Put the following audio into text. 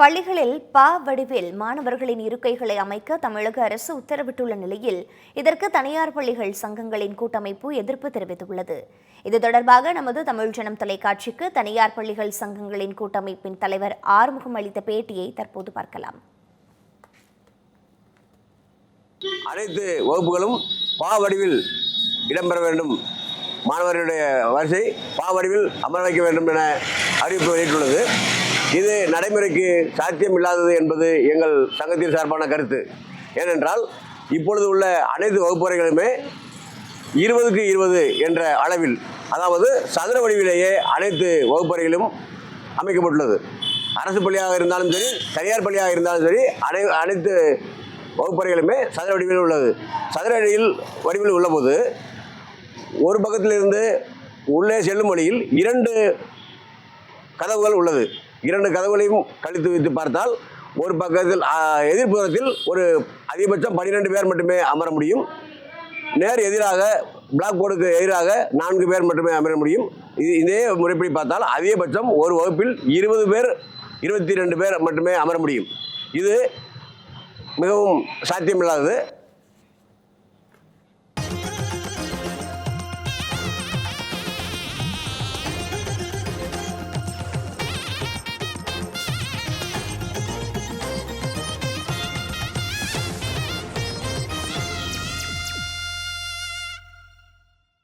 பள்ளிகளில் பா வடிவில் மாணவர்களின் இருக்கைகளை அமைக்க தமிழக அரசு உத்தரவிட்டுள்ள நிலையில் இதற்கு தனியார் பள்ளிகள் சங்கங்களின் கூட்டமைப்பு எதிர்ப்பு தெரிவித்துள்ளது. இது தொடர்பாக நமது தமிழ் ஜனம் தொலைக்காட்சிக்கு தனியார் பள்ளிகள் சங்கங்களின் கூட்டமைப்பின் தலைவர் ஆறுமுகம் அளித்த பேட்டியை தற்போது பார்க்கலாம். அனைத்து வகுப்புகளும் பா வடிவில் இடம்பெற வேண்டும். மாணவர்களுடைய வரிசை பா வடிவில் அமர வைக்க வேண்டும் என அறிவிப்பு வெளியிட்டுள்ளது. இது நடைமுறைக்கு சாத்தியம் இல்லாதது என்பது எங்கள் சங்கத்தின் சார்பான கருத்து. ஏனென்றால் இப்பொழுது உள்ள அனைத்து வகுப்பறைகளுமே இருபதுக்கு இருபது என்ற அளவில் அதாவது சதுர வடிவிலேயே அனைத்து வகுப்பறைகளும் அமைக்கப்பட்டுள்ளது. அரசு பள்ளியாக இருந்தாலும் சரி தனியார் பள்ளியாக இருந்தாலும் சரி அனை அனைத்து வகுப்பறைகளுமே சதுர வடிவில் உள்ளது. சதுர வடிவில் வடிவில் உள்ளபோது ஒரு பக்கத்திலிருந்து உள்ளே செல்லும் வழியில் இரண்டு கதவுகள் உள்ளது. இரண்டு கதவுகளையும் கழித்து வைத்து பார்த்தால் ஒரு பக்கத்தில் எதிர்ப்புறத்தில் ஒரு அதிகபட்சம் பன்னிரெண்டு பேர் மட்டுமே அமர முடியும். நேர் எதிராக பிளாக் போர்டுக்கு எதிராக நான்கு பேர் மட்டுமே அமர முடியும். இது இதே முறைப்படி பார்த்தால் அதிகபட்சம் ஒரு வகுப்பில் இருபது பேர் இருபத்தி ரெண்டு பேர் மட்டுமே அமர முடியும். இது மிகவும் சாத்தியமில்லாதது.